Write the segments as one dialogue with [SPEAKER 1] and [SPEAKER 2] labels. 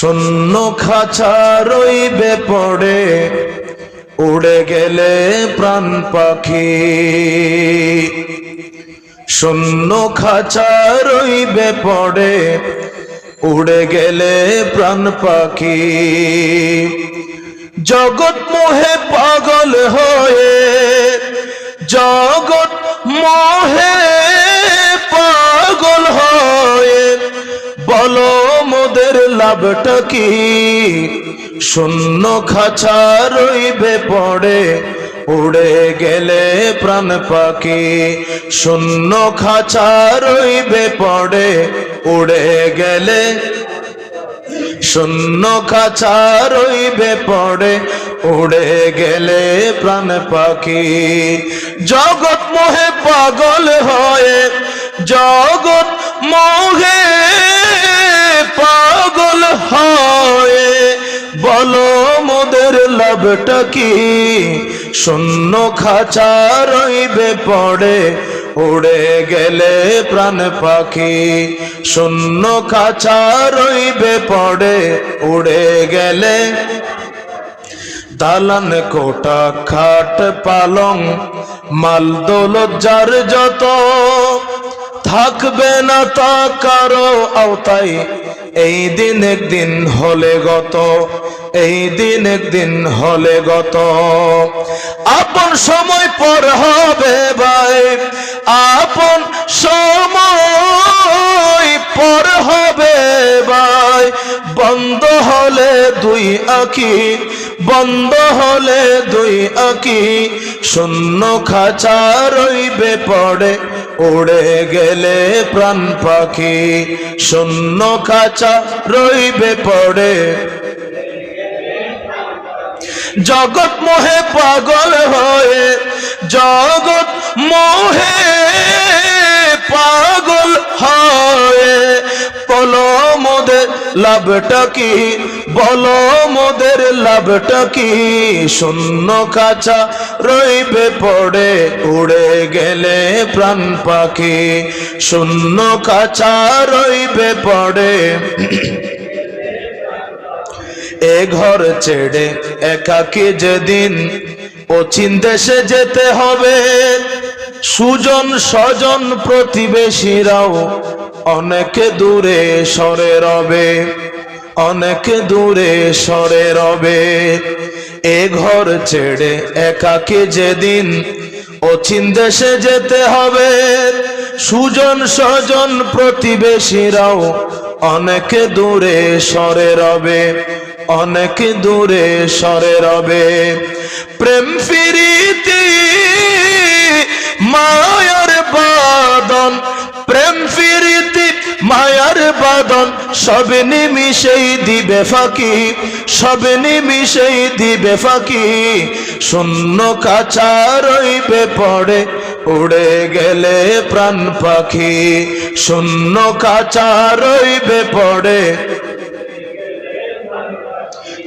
[SPEAKER 1] শূন্য খাঁচা রইবে পড়ে, উড়ে গেলে প্রাণ পাখি। শূন্য খাঁচা রইবে পড়ে, উড়ে গেলে প্রাণ পাখি। জগৎ মোহে পাগল হয়ে, জগৎ লাভটা কি শূন্য খাঁচা রইবে পড়ে, উড়ে গেলে প্রাণ পাখি। শূন্য খাঁচা রইবে পড়ে, উড়ে গেলে শূন্য খাঁচা রইবে পড়ে, উড়ে গেলে প্রাণ পাখি। জগৎ মোহে পাগল হয়ে, জগৎ মোহে বলো মোদের লাভটা কি? শূন্য খাঁচা রইবে পড়ে, উড়ে গেলে প্রাণ পাখি। শূন্য খাঁচা রইবে পড়ে, উড়ে গেলে দালান কোটা, খাট পালং, মাল দৌলত যার যত। থাকবে না তা কারও আওতায়, এই দিন একদিন হলে গত। এই দিন একদিন হলে গত। আপন সময় পর হবে ভাই। আপন সময় পর হবে ভাই। বন্ধ হলে দুই আঁকি, বন্ধ হলে দুই আঁকি। শূন্য খাঁচা রইবে পড়ে, উড়ে গেলে প্রাণ পাখি। শূন্য খাঁচা রইবে পড়ে জগৎ মোহে পাগল হয়ে, জগৎ মোহে পাগল হয়ে। বলো মোদের লাভটা কি? বলো মোদের লাভটা কি? শূন্য কাঁচা রইবে পড়ে, উড়ে গেলে প্রাণ পাখি। শূন্য কাঁচা রইবে পড়ে। এ ঘর ছেড়ে একাকি যেদিন পশ্চিম দেশে যেতে হবে। সুজন স্বজন প্রতিবেশীরাও অনেক দূরে সরে রবে, অনেক দূরে সরে রবে। এ ঘর ছেড়ে একাকি যেদিন অচিন দেশে যেতে হবে, সুজন স্বজন প্রতিবেশীরাও অনেক দূরে সরে রবে। অনেক দূরে সরে রবে। প্রেম ফিরিতি মায়ার বাদন। প্রেম ফিরিতি মায়ার বাদন, সব নিমিশেই দিবে ফাঁকি। সব নিমিশেই দিবে ফাঁকি। শূন্য কাঁচা রইবে পড়ে, উড়ে গেলে প্রাণ পাখি। শূন্য কাঁচা রইবে পড়ে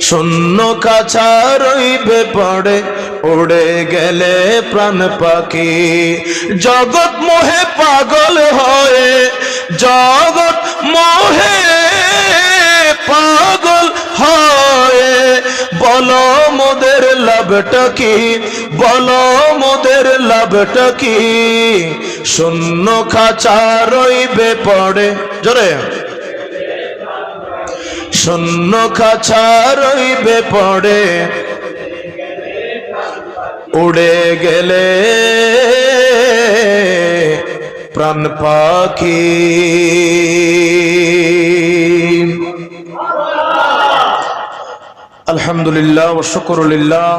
[SPEAKER 1] শূন্য কাছা রইবে পড়ে, উড়ে গেলে প্রাণ পাখি। জগৎ মোহে পাগল হয়ে, জগৎ মোহে পাগল হয়ে। বলো মোদের লাভটা কি? বলো মোদের লাভটা কি? শূন্য খাঁচা রইবে পড়ে, জোরে। শূন্য খাঁচা রইবে পড়ে। উড়ে গেলে প্রাণ পাখি। আলহামদুলিল্লাহ ও শুকরুলিল্লাহ।